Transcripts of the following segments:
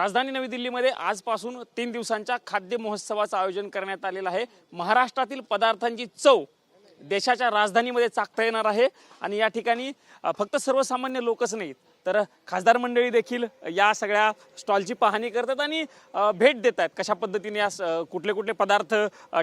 राजधानी नवी दिल्लीमध्ये आजपासून तीन दिवसांच्या खाद्य महोत्सवाचं आयोजन करण्यात आलेलं आहे. महाराष्ट्रातील पदार्थांची चव देशाच्या राजधानीमध्ये चाकता येणार आहे. आणि या ठिकाणी फक्त सर्वसामान्य लोकच नाहीत तर खासदार मंडळी देखील या सगळ्या स्टॉलची पाहणी करतात आणि भेट देत आहेत कशा पद्धतीने या कुठले कुठले पदार्थ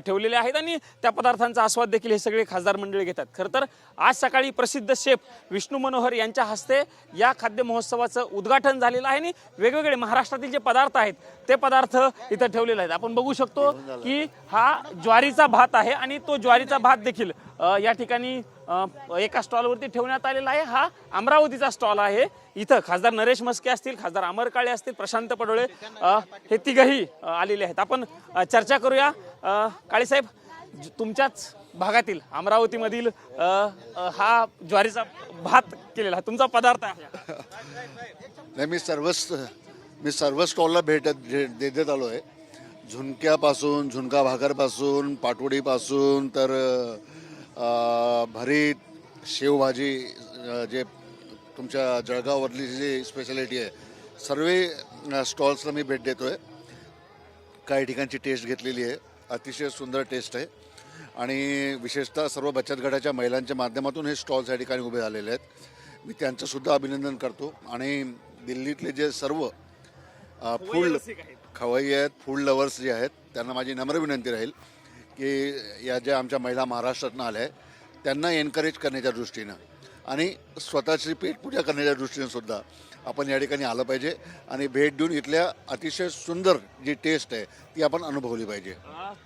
ठेवलेले आहेत आणि त्या पदार्थांचा आस्वाद देखील हे सगळे खासदार मंडळी घेतात. खरं तर आज सकाळी प्रसिद्ध शेफ विष्णू मनोहर यांच्या हस्ते या खाद्य महोत्सवाचं उद्घाटन झालेलं आहे आणि वेगवेगळे महाराष्ट्रातील जे पदार्थ आहेत ते पदार्थ इथं ठेवलेले आहेत. आपण बघू शकतो की हा ज्वारीचा भात आहे आणि तो ज्वारीचा भात देखील या ठिकाणी एका स्टॉलवरती ठेवण्यात आलेला आहे. हा अमरावतीचा स्टॉल आहे. इथं खासदार नरेश मस्के असतील खासदार अमर काळे असतील प्रशांत पडोळे हे तिघही आलेले आहेत. आपण चर्चा करूया. काळेसाहेब ज- तुमच्याच भागातील अमरावतीमधील हा ज्वारीचा भात केलेला आहे. तुमचा पदार्थ आहे नाही मी सर्वच मी सर्व स्टॉलला भेट दे- दे- देत आलो आहे झुणक्यापासून झुणका भाकरपासून पाटवडीपासून तर भरीत शेवभाजी जे तुमच्या जळगाववरली जी स्पेशालिटी आहे सर्व स्टॉल्सला मी भेट देतो आहे काही ठिकाणची टेस्ट घेतलेली आहे. अतिशय सुंदर टेस्ट आहे. आणि विशेषतः सर्व बचत गटाच्या महिलांच्या माध्यमातून हे स्टॉल्स या ठिकाणी उभे झालेले आहेत. मी त्यांचंसुद्धा अभिनंदन करतो. आणि दिल्लीतले जे सर्व फूड खवय्ये आहेत. फूड लवर्स जे आहेत त्यांना माझी नम्र विनंती राहील की या ज्या आमच्या महिला महाराष्ट्रातनं आल्या आहेत त्यांना एनकरेज करण्याच्या दृष्टीनं. आणि स्वतःची पेटपूजा करण्याच्या दृष्टीनं सुद्धा आपण या ठिकाणी आलं पाहिजे. आणि भेट देऊन इथल्या अतिशय सुंदर जी टेस्ट आहे ती आपण अनुभवली पाहिजे.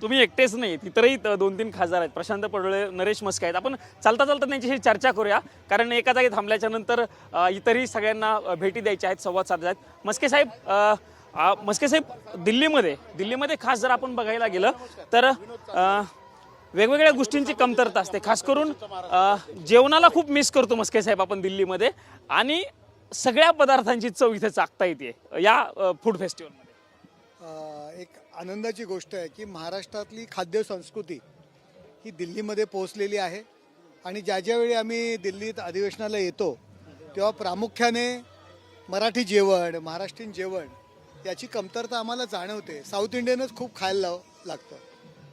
तुम्ही एकटेच नाही इतरही दोन तीन खासदार आहेत. प्रशांत पडोळे नरेश मस्के आहेत. आपण चालता चालता त्यांच्याशी चर्चा करूया. कारण एका जागी थांबल्याच्या नंतर इतरही सगळ्यांना भेटी द्यायच्या आहेत संवाद साधायचे आहेत. मस्के साहेब मस्के साहेब दिल्लीमध्ये दिल्लीमध्ये खास जर आपण बघायला गेलं तर वेगवेगळ्या गोष्टींची कमतरता असते. खास करून जेवणाला खूप मिस करतो मस्के साहेब आपण दिल्लीमध्ये. आणि सगळ्या पदार्थांची चव इथे चाकता येते या फूड फेस्टिवलमध्ये एक आनंदाची गोष्ट आहे की महाराष्ट्रातली खाद्य संस्कृती ही दिल्लीमध्ये पोहोचलेली आहे. आणि ज्या ज्यावेळी आम्ही दिल्लीत अधिवेशनाला येतो तेव्हा प्रामुख्याने मराठी जेवण महाराष्ट्रीयन जेवण याची कमतरता आम्हाला जाणवते. साऊथ इंडियनच खूप खायला लागतं.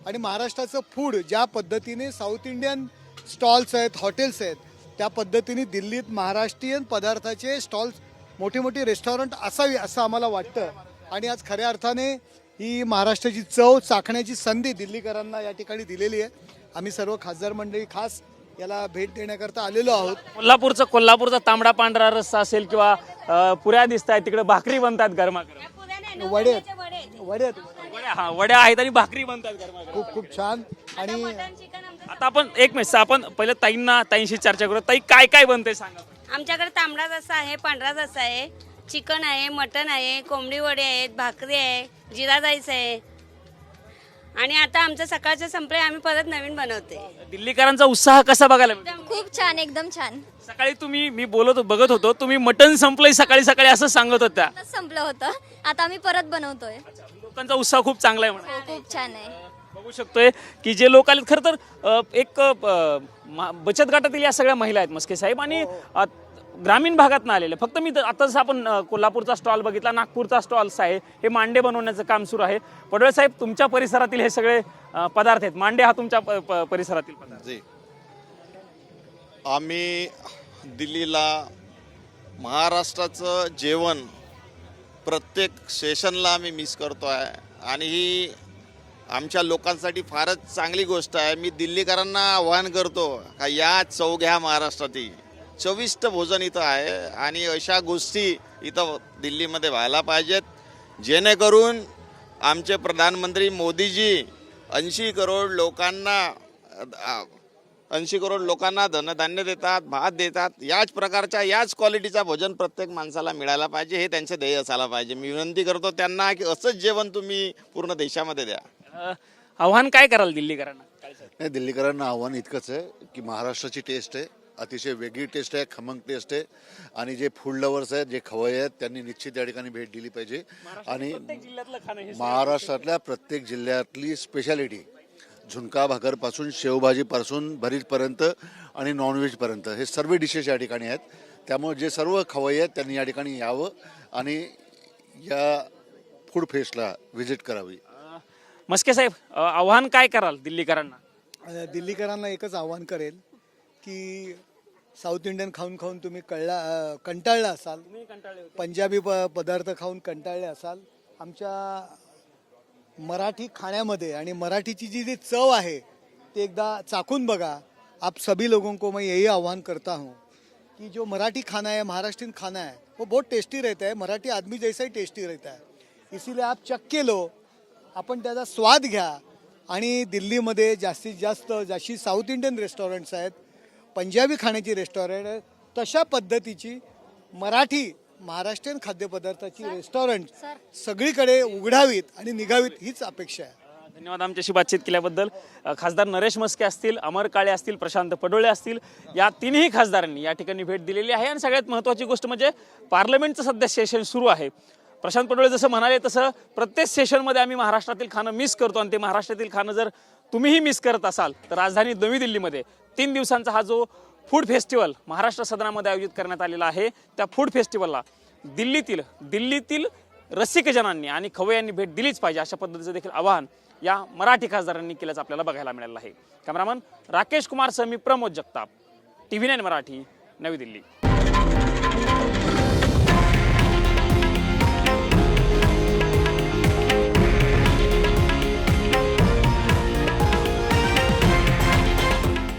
आणि महाराष्ट्राचं फूड ज्या पद्धतीने साऊथ इंडियन स्टॉल्स आहेत हॉटेल्स आहेत त्या पद्धतीने दिल्लीत महाराष्ट्रीयन पदार्थाचे स्टॉल्स मोठी मोठी रेस्टॉरंट असावी असं आम्हाला वाटतं आणि आज खऱ्या अर्थाने ही महाराष्ट्राची चव चाखण्याची संधी दिल्लीकरांना या ठिकाणी दिलेली आहे आम्ही सर्व खासदार मंडळी खास याला भेट देण्याकरता आलेलो आहोत कोल्हापूरचा कोल्हापूरचा तांबडा पांढरा रस्सा असेल किंवा अ, पुऱ्या दिसत आहेत तिकडे भाकरी बनतात गरमागरम वडे आहेत. वडे आहेत. वड्या हा वड्या आहेत आणि भाकरी बनतात गरमागरम खूप खूप छान. आणि आता आपण एक मिनिट आपण पहिले ताईंना ताईंशी चर्चा करू. ताई काय काय बनते सांगा आमच्याकडे तांबडा रस्सा आहे पांढरा रस्सा आहे. चिकन आहे मटन आहे कोंबडी वडे आहेत भाकरी आहे जिरा राईस आहे. आणि आता आमचं सकाळचं संपले आम्ही परत नवीन बनवते. दिल्लीकरांचा उत्साह कसा बघायला मिळतो? खूप छान एकदम छान. सकाळी तुम्ही मी बोलत बघत होतो तुम्ही मटन संपलंय सकाळी सकाळी असं सांगत होत्या. संपलं होतं. आता आम्ही परत बनवतोय. लोकांचा उत्साह खूप चांगला आहे म्हणा. हो खूप छान आहे. बघू शकतोय की जे लोक आले खरं तर अ, एक अ, मा- बचत गटातील या सगळ्या महिला आहेत मस्के साहेब आणि अ, ग्रामीण भागातनं आलेले. फक्त मी तर- आता जसं आपण अ, कोल्हापूरचा स्टॉल बघितला नागपूरचा स्टॉल्स आहे हे मांडे बनवण्याचं काम सुरू आहे. पडवळ साहेब तुमच्या परिसरातील हे सगळे अ, पदार्थ आहेत. मांडे हा तुमच्या प- प- परिसरातील पदार्थ जी. आम्ही दिल्लीला महाराष्ट्राचं जेवण प्रत्येक सेशनला आम्ही मिस करतो आहे आणि ही आमच्या लोकांसाठी फारच चांगली गोष्ट आहे. मी दिल्लीकरांना आवाहन करतो का या चौघ्या महाराष्ट्रातील चविष्ट भोजन इथं आहे आणि अशा गोष्टी इथं दिल्लीमध्ये व्हायला पाहिजेत. जेणेकरून आमचे प्रधानमंत्री मोदीजी ऐंशी करोड लोकांना ऐंशी करोड लोकांना धनधान्य देतात भात देतात. याच प्रकारच्या याच क्वालिटीचा भोजन प्रत्येक माणसाला मिळायला पाहिजे हे त्यांचे ध्येय असायला पाहिजे. मी विनंती करतो त्यांना की असंच जेवण तुम्ही पूर्ण देशामध्ये द्या. अ, आव्हान काय कराल दिल्लीकरांना? काय सांगाल? नाही दिल्लीकरांना आव्हान इतकंच आहे की महाराष्ट्राची टेस्ट आहे अतिशय वेगळी टेस्ट आहे खमंग टेस्ट आहे. आणि जे फूड लवर्स आहेत जे खवय आहेत त्यांनी निश्चित या ठिकाणी भेट दिली पाहिजे. आणि प्रत्येक जिल्ह्यातलं खाणं हे महाराष्ट्रातल्या प्रत्येक जिल्ह्यातली स्पेशालिटी झुणका भाकरपासून शेवभाजीपासून भरीतपर्यंत आणि नॉनव्हेजपर्यंत हे सर्व डिशेस या ठिकाणी आहेत. त्यामुळे जे सर्व खवय्ये आहेत त्यांनी या ठिकाणी यावं आणि या फूड फेस्टला व्हिजिट करावी. मस्के साहेब अ, आव्हान काय कराल दिल्लीकरांना? अ, दिल्लीकरांना एकच आव्हान करेल की साऊथ इंडियन खाऊन खाऊन तुम्ही कळला अ, कंटाळला असाल. पंजाबी प पदार्थ खाऊन कंटाळले असाल. आमच्या मराठी खाण्यामध्ये आणि मराठीची जी जी चव आहे ते एकदा चाखून बघा. आप सभी लोगों को मैं यही आह्वान करता हूँ कि जो मराठी खाना है महाराष्ट्रीयन खाना है वो बहुत टेस्टी रहता है. मराठी आदमी जैसा ही टेस्टी रहता है. इसीलिए आप चक्के लो. आपण त्याचा स्वाद घ्या. आणि दिल्लीमध्ये जास्तीत जास्त जशी साऊथ इंडियन रेस्टॉरंट्स आहेत पंजाबी खाण्याची रेस्टॉरंट आहेत तशा पद्धतीची मराठी महाराष्ट्रीयन खाद्यपदार्थाची रेस्टॉरंट सगळीकडे उघडावीत आणि निघावीत हीच अपेक्षा आहे. धन्यवाद आमच्याशी बातचीत केल्याबद्दल. खासदार नरेश मस्के असतील अमर काळे असतील प्रशांत पडोळे असतील या तिन्ही खासदारांनी या ठिकाणी भेट दिलेली आहे. आणि सगळ्यात महत्त्वाची गोष्ट म्हणजे पार्लमेंटचं सध्या सेशन सुरू आहे. प्रशांत पडोळे जसं म्हणाले तसं प्रत्येक सेशनमध्ये आम्ही महाराष्ट्रातील खाणं मिस करतो. आणि ते महाराष्ट्रातील खाणं जर तुम्हीही मिस करत असाल तर राजधानी नवी दिल्लीमध्ये तीन दिवसांचा हा जो फूड फेस्टिवल महाराष्ट्र सदनामध्ये आयोजित करण्यात आलेला आहे. त्या फूड फेस्टिवलला दिल्लीतील दिल्लीतील रसिकजनांनी आणि खवय्यांनी भेट दिलीच पाहिजे अशा पद्धतीचं देखील आवाहन या मराठी खासदारांनी केल्याचं आपल्याला बघायला मिळालं आहे. कॅमेरामन राकेश कुमार मी Pramod Jagtap T V nine Marathi Navi Delhi.